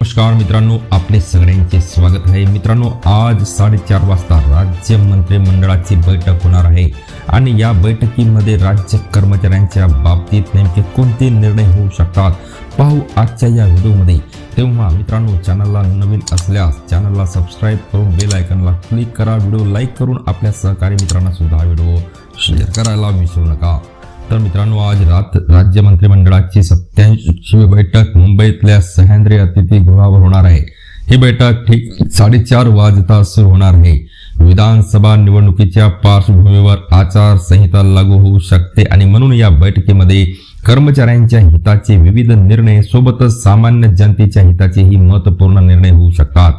नमस्कार मित्रांनो आपले सगळ्यांचे स्वागत आहे. मित्रांनो आज साडेचार वाजता राज्य मंत्रिमंडळाची बैठक होणार आहे आणि या बैठकीमध्ये राज्य कर्मचाऱ्यांच्या बाबतीत नेमके कोणते निर्णय होऊ शकतात पाहू आजच्या या व्हिडिओमध्ये. तेव्हा मित्रांनो चॅनलला नवीन असल्यास चॅनलला सबस्क्राईब करून बेल आयकनला क्लिक करा. व्हिडिओ लाईक करून आपल्या सहकारी मित्रांना सुद्धा व्हिडिओ शेअर करायला विसरू नका. तर मित्रांनो आज रात राज्य मंत्रिमंडळाची सत्याऐंशी बैठक मुंबईतल्या सह्याद्री अतिथीगृहावर होणार आहे. ही बैठक ठीक साडेचार वाजता सुरू होणार आहे. विधानसभा निवडणुकीच्या पार्श्वभूमीवर आचारसंहिता लागू होऊ शकते आणि म्हणून या बैठकीमध्ये कर्मचाऱ्यांच्या हिताचे विविध निर्णय सोबतच सामान्य जनतेच्या हिताचेही महत्त्वपूर्ण निर्णय होऊ शकतात.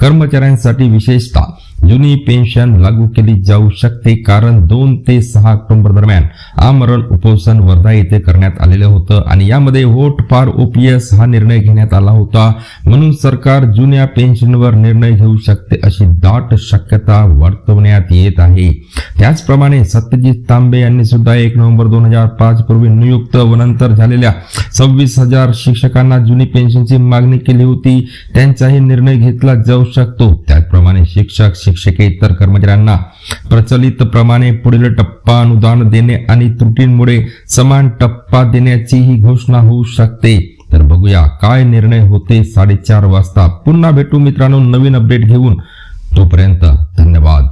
कर्मचाऱ्यांसाठी विशेषतः जुनी पेन्शन लागू केली जाऊ शकते. कारण दोन ते सहा ऑक्टोबर दरम्यान आमरण उपोषण वर्धा येथे करण्यात आलेलं होतं. आणि यामध्ये वोट फार ओपीएस हा निर्णय घेण्यात आला होता. म्हणून सरकार जुन्या पेन्शनवर निर्णय घेऊ शकते अशी दाट शक्यता वर्तवण्यात येत आहे. त्याचप्रमाणे सत्यजित तांबे यांनी सुद्धा एक नोव्हेंबर दोन हजार पाच पूर्वी नियुक्त व नंतर झालेल्या सव्वीस हजार शिक्षकांना जुनी पेन्शनची मागणी केली होती. त्यांचाही निर्णय घेतला जाऊ शकतो. त्याचप्रमाणे शिक्षक शिक्षकेतर कर्मचाऱ्यांना प्रचलित प्रमाणे पुढील टप्पा अनुदान देणे आणि त्रुटींमुळे समान टप्पा देण्याचीही घोषणा होऊ शकते. तर बघूया काय निर्णय होते साडेचार वाजता. पुन्हा भेटू मित्रांनो नवीन अपडेट घेऊन. तोपर्यंत धन्यवाद.